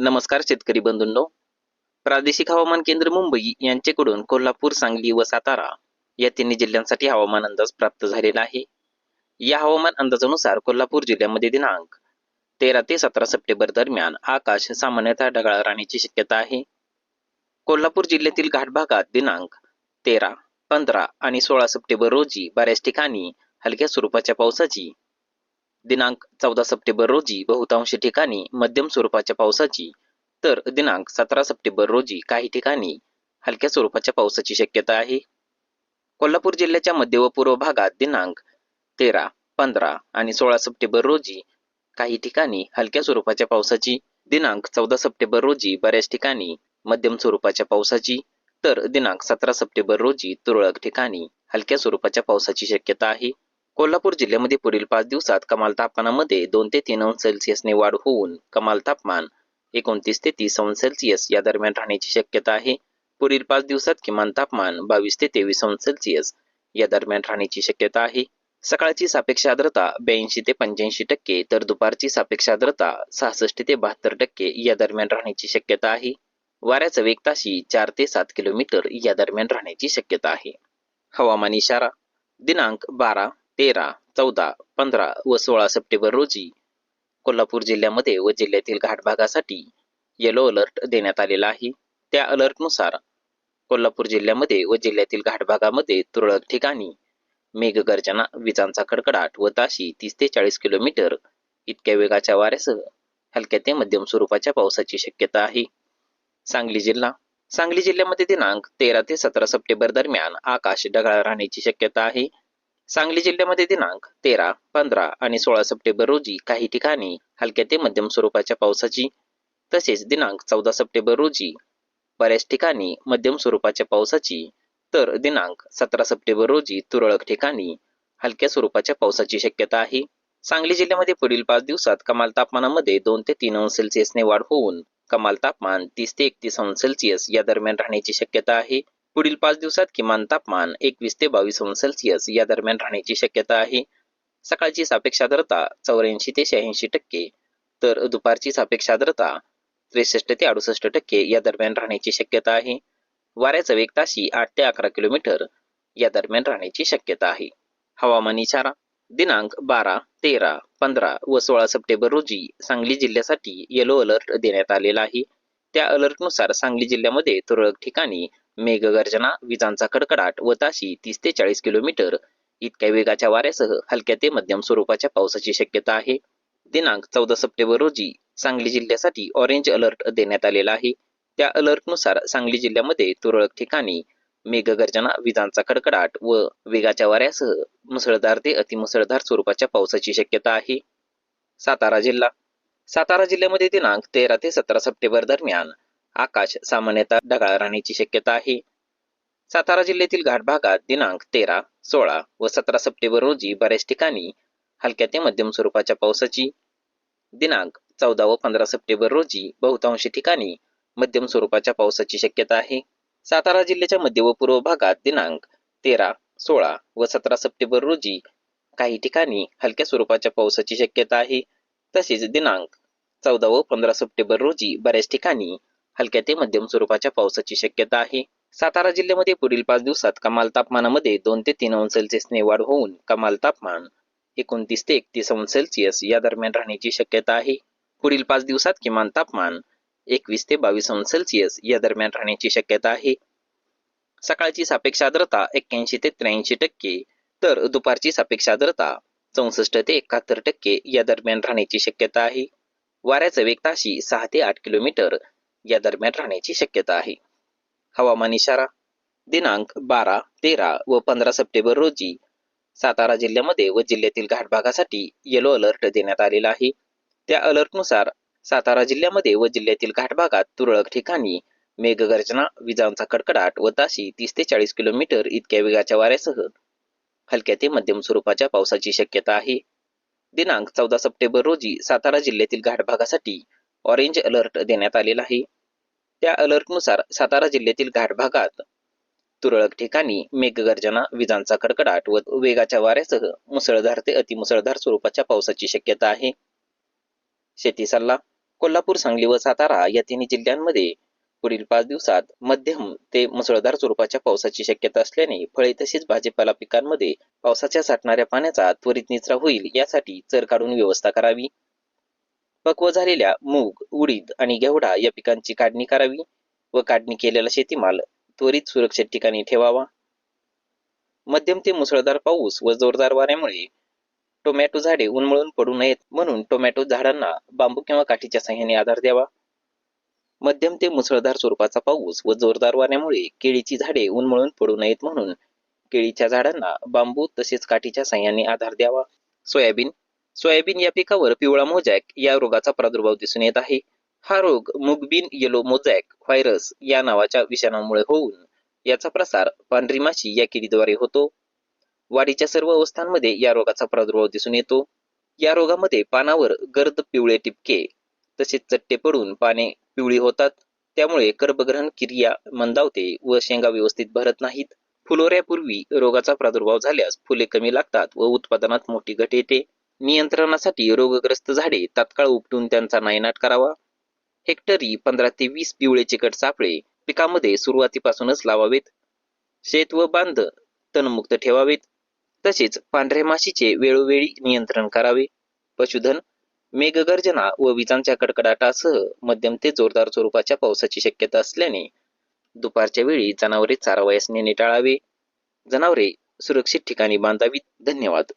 नमस्कार शेतकरी बंधूंनो. प्रादेशिक हवामान केंद्र मुंबई यांच्याकडून कोल्हापूर सांगली व सातारा या तिन्ही जिल्ह्यांसाठी हवामान अंदाज प्राप्त झालेला आहे. या हवामान अंदाजानुसार कोल्हापूर जिल्ह्यामध्ये दिनांक तेरा ते सतरा सप्टेंबर दरम्यान आकाश सामान्यतः ढगाळ राहण्याची शक्यता आहे. कोल्हापूर जिल्ह्यातील घाट भागात दिनांक तेरा पंधरा आणि सोळा सप्टेंबर रोजी बऱ्याच ठिकाणी हलक्या स्वरूपाच्या पावसाची दिनांक चौदा सप्टेंबर रोजी बहुतांश ठिकाणी मध्यम स्वरूपाच्या पावसाची तर दिनांक सतरा सप्टेंबर रोजी काही ठिकाणी हलक्या स्वरूपाच्या पावसाची शक्यता आहे. कोल्हापूर जिल्ह्याच्या मध्य व पूर्व भागात दिनांक तेरा पंधरा आणि सोळा सप्टेंबर रोजी काही ठिकाणी हलक्या स्वरूपाच्या पावसाची दिनांक चौदा सप्टेंबर रोजी बऱ्याच ठिकाणी मध्यम स्वरूपाच्या पावसाची तर दिनांक सतरा सप्टेंबर रोजी तुरळक ठिकाणी हलक्या स्वरूपाच्या पावसाची शक्यता आहे. कोल्हापूर जिल्ह्यामध्ये पुढील पाच दिवसात कमाल तापमानामध्ये दोन ते तीन अंश सेल्सिअसने वाढ होऊन कमाल तापमान एकोणतीस ते तीस अंश सेल्सिअस या दरम्यान राहण्याची शक्यता आहे. पुढील पाच दिवसात किमान तापमान बावीस ते तेवीस अंश सेल्सिअस या दरम्यान राहण्याची शक्यता आहे. सकाळची सापेक्ष आर्द्रता ब्याऐंशी ते पंच्याऐंशी टक्के तर दुपारची सापेक्ष आर्द्रता सहासष्ट ते बहात्तर टक्के या दरम्यान राहण्याची शक्यता आहे. वाऱ्याचा वेग ताशी चार ते सात किलोमीटर या दरम्यान राहण्याची शक्यता आहे. हवामान इशारा दिनांक बारा तेरा चौदा पंधरा व सोळा सप्टेंबर रोजी कोल्हापूर जिल्ह्यामध्ये व जिल्ह्यातील घाट भागासाठी येलो अलर्ट देण्यात आलेला आहे. त्या अलर्टनुसार कोल्हापूर जिल्ह्यामध्ये व जिल्ह्यातील घाट भागामध्ये तुरळक ठिकाणी मेघगर्जना विजांचा कडकडाट व ताशी तीस ते चाळीस किलोमीटर इतक्या वेगाच्या वाऱ्यासह हलक्या ते मध्यम स्वरूपाच्या पावसाची शक्यता आहे. सांगली जिल्हा. सांगली जिल्ह्यामध्ये दिनांक तेरा ते सतरा सप्टेंबर दरम्यान आकाश ढगाळ राहण्याची शक्यता आहे. सांगली जिल्ह्यामध्ये दिनांक तेरा पंधरा आणि सोळा सप्टेंबर रोजी काही ठिकाणी हलक्या ते मध्यम स्वरूपाच्या पावसाची तसेच दिनांक चौदा सप्टेंबर रोजी बऱ्याच ठिकाणी मध्यम स्वरूपाच्या पावसाची तर दिनांक सतरा सप्टेंबर रोजी तुरळक ठिकाणी हलक्या स्वरूपाच्या पावसाची शक्यता आहे. सांगली जिल्ह्यामध्ये पुढील पाच दिवसात कमाल तापमानामध्ये दोन ते तीन अंश सेल्सिअसने वाढ होऊन कमाल तापमान तीस ते एकतीस अंश सेल्सिअस या दरम्यान राहण्याची शक्यता आहे. पुढील पाच दिवसात किमान तापमान एकवीस ते बावीस अंश सेल्सिअस या दरम्यान राहण्याची शक्यता आहे. सकाळची सापेक्ष आर्द्रता चौऱ्याऐंशी ते शहाऐंशी टक्के तर दुपारची सापेक्ष आर्द्रता त्रेसष्ट ते अडुसष्ट टक्के या दरम्यान राहण्याची शक्यता आहे. वाऱ्याचा वेग ताशी आठ ते अकरा किलोमीटर या दरम्यान राहण्याची शक्यता आहे. हवामान इशारा दिनांक बारा तेरा पंधरा व सोळा सप्टेंबर रोजी सांगली जिल्ह्यासाठी येलो अलर्ट देण्यात आलेला आहे. त्या अलर्टनुसार सांगली जिल्ह्यामध्ये तुरळक ठिकाणी मेघगर्जना विजांचा कडकडाट व ताशी तीस ते चाळीस किलोमीटर. इतक्या वेगाच्या वाऱ्यासह हलक्या ते मध्यम स्वरूपाच्या पावसाची शक्यता आहे. दिनांक चौदा सप्टेंबर रोजी सांगली जिल्ह्यासाठी ऑरेंज अलर्ट देण्यात आलेला आहे. त्या अलर्टनुसार सांगली जिल्ह्यामध्ये तुरळक ठिकाणी मेघगर्जना विजांचा कडकडाट व वेगाच्या वाऱ्यासह मुसळधार ते अतिमुसळधार स्वरूपाच्या पावसाची शक्यता आहे. सातारा जिल्हा. सातारा जिल्ह्यामध्ये दिनांक तेरा ते सतरा सप्टेंबर दरम्यान आकाश सामान्यतः ढगाळ राहण्याची शक्यता आहे. सातारा जिल्ह्यातील घाट भागात दिनांक तेरा सोळा व सतरा सप्टेंबर रोजी बऱ्याच ठिकाणी हलक्या ते मध्यम स्वरूपाच्या पावसाची. दिनांक चौदा व पंधरा सप्टेंबर रोजी बहुतांश ठिकाणी मध्यम स्वरूपाच्या पावसाची शक्यता आहे. सातारा जिल्ह्याच्या मध्य व पूर्व भागात दिनांक तेरा सोळा व सतरा सप्टेंबर रोजी काही ठिकाणी हलक्या स्वरूपाच्या पावसाची शक्यता आहे. तसेच दिनांक चौदा व पंधरा सप्टेंबर रोजी बऱ्याच ठिकाणी हलक्या ते मध्यम स्वरूपाच्या पावसाची शक्यता आहे. सातारा जिल्ह्यामध्ये पुढील पाच दिवसात कमाल तापमानामध्ये दोन ते तीन अंश सेल्सिअसने वाढ होऊन कमाल तापमान एकोणतीस ते एकतीस अंश सेल्सिअस या दरम्यान राहण्याची शक्यता आहे. पुढील पाच दिवसात किमान तापमान एकवीस ते बावीस अंश सेल्सिअस या दरम्यान राहण्याची शक्यता आहे. सकाळची सापेक्ष आर्द्रता एक्क्याऐंशी ते त्र्याऐंशी टक्के तर दुपारची सापेक्ष आर्द्रता चौसष्ट ते एकाहत्तर टक्के या दरम्यान राहण्याची शक्यता आहे. वाऱ्याचा वेग ताशी सहा ते आठ किलोमीटर या दरम्यान राहण्याची शक्यता आहे. हवामान इशारा दिनांक बारा तेरा व पंधरा सप्टेंबर रोजी सातारा जिल्ह्यामध्ये व जिल्ह्यातील घाट भागासाठी येलो अलर्ट देण्यात आलेला आहे. त्या अलर्टनुसार सातारा जिल्ह्यामध्ये व जिल्ह्यातील घाट भागात तुरळक ठिकाणी मेघगर्जना विजांचा कडकडाट व ताशी तीस ते चाळीस किलोमीटर इतक्या वेगाच्या वाऱ्यासह हलक्या ते मध्यम स्वरूपाच्या पावसाची शक्यता आहे. दिनांक चौदा सप्टेंबर रोजी सातारा जिल्ह्यातील घाट भागासाठी ऑरेंज अलर्ट देण्यात आलेला आहे. त्या अलर्टनुसार सातारा जिल्ह्यातील घाट भागात तुरळक ठिकाणी मेघगर्जना विजांचा कडकडाट व वेगाच्या वाऱ्यासह मुसळधार ते अतिमुसळधार स्वरूपाच्या पावसाची शक्यता आहे. शेती सल्ला कोल्हापूर सांगली व सातारा या तिन्ही जिल्ह्यांमध्ये पुढील पाच दिवसात मध्यम ते मुसळधार स्वरूपाच्या पावसाची शक्यता असल्याने फळे तसेच भाजीपाला पिकांमध्ये पावसाच्या साठणाऱ्या पाण्याचा त्वरित निचरा होईल यासाठी चर काढून व्यवस्था करावी. पक्व झालेल्या मूग उडीद आणि घेवडा या पिकांची काढणी करावी व काढणी केलेला शेतीमाल त्वरित सुरक्षित ठिकाणी ठेवावा. मध्यम ते मुसळधार पाऊस व जोरदार वाऱ्यामुळे टोमॅटो झाडे उन्मळून पडू नयेत म्हणून टोमॅटो झाडांना बांबू किंवा काठीच्या सहाय्याने आधार द्यावा. मध्यम ते मुसळधार स्वरूपाचा पाऊस व जोरदार वाऱ्यामुळे केळीची झाडे उन्मळून पडू नयेत म्हणून केळीच्या झाडांना बांबू तसेच काठीच्या सहाय्याने आधार द्यावा. सोयाबीन सोयाबीन या पिकावर पिवळा मोजॅक या रोगाचा प्रादुर्भाव दिसून येत आहे. हा रोग मुगबीन येलो मोजॅक व्हायरस या नावाच्या विषाणूमुळे होऊन याचा प्रसार पांढरी माशी या किडीद्वारे होतो. वाढीच्या सर्व अवस्थांमध्ये या रोगाचा प्रादुर्भाव दिसून येतो. या रोगामध्ये पानावर गर्द पिवळे टिपके तसेच चट्टे पडून पाने पिवळी होतात. त्यामुळे गर्भग्रहण क्रिया मंदावते व शेंगा व्यवस्थित भरत नाहीत. फुलोऱ्यापूर्वी रोगाचा प्रादुर्भाव झाल्यास फुले कमी लागतात व उत्पादनात मोठी घट येते. नियंत्रणासाठी रोगग्रस्त झाडे तात्काळ उपटून त्यांचा नायनाट करावा. हेक्टरी पंधरा ते वीस पिवळे चिकट सापळे पिकामध्ये सुरुवातीपासूनच लावावेत. शेत व बांध तणमुक्त ठेवावेत. तसेच पांढऱ्या माशीचे वेळोवेळी नियंत्रण करावे. पशुधन मेघगर्जना व विजांच्या कडकडाटासह मध्यम ते जोरदार स्वरूपाच्या पावसाची शक्यता असल्याने दुपारच्या वेळी जनावरे चारावयास नेणे टाळावे. जनावरे सुरक्षित ठिकाणी बांधावीत. धन्यवाद.